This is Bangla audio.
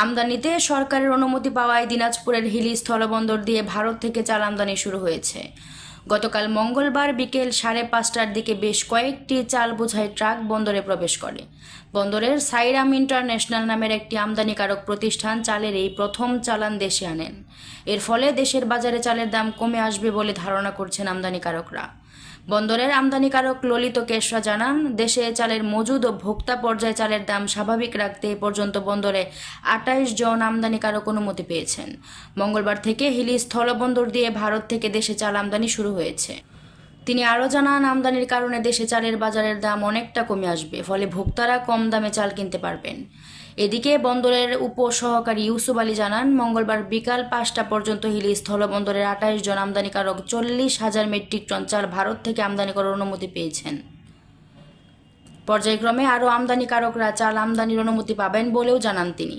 আমদানিতে সরকারের অনুমতি পাওয়ায় দিনাজপুরের হিলি স্থলবন্দর দিয়ে ভারত থেকে চাল আমদানি শুরু হয়েছে। গতকাল মঙ্গলবার বিকেল সাড়ে পাঁচটার দিকে বেশ কয়েকটি চাল বোঝাই ট্রাক বন্দরে প্রবেশ করে। বন্দরের সাইরাম ইন্টারন্যাশনাল নামের একটি আমদানিকারক প্রতিষ্ঠান চালের এই প্রথম চালান দেশে আনেন। এর ফলে দেশের বাজারে চালের দাম কমে আসবে বলে ধারণা করছেন আমদানিকারকরা। বন্দরের আমদানিকারক ললিত কেশরা জানান, দেশে চালের মজুদ ও ভোক্তা পর্যায়ে চালের দাম স্বাভাবিক রাখতে এ পর্যন্ত বন্দরে আটাইশ জন আমদানিকারক অনুমতি পেয়েছেন। মঙ্গলবার থেকে হিলি স্থলবন্দর দিয়ে ভারত থেকে দেশে চাল আমদানি শুরু হয়েছে। তিনি আরও জানান, আমদানির কারণে দেশে চালের বাজারের দাম অনেকটা কমে আসবে, ফলে ভোক্তারা কম দামে চাল কিনতে পারবেন। এদিকে বন্দরের উপসহকারী ইউসুফ আলী জানান, মঙ্গলবার বিকাল পাঁচটা পর্যন্ত হিলি স্থলবন্দরের আঠাইশ জন আমদানিকারক চল্লিশ হাজার মেট্রিক টন চাল ভারত থেকে আমদানি করার অনুমতি পেয়েছেন। পর্যায়ক্রমে আরও আমদানিকারকরা চাল আমদানির অনুমতি পাবেন বলেও জানান তিনি।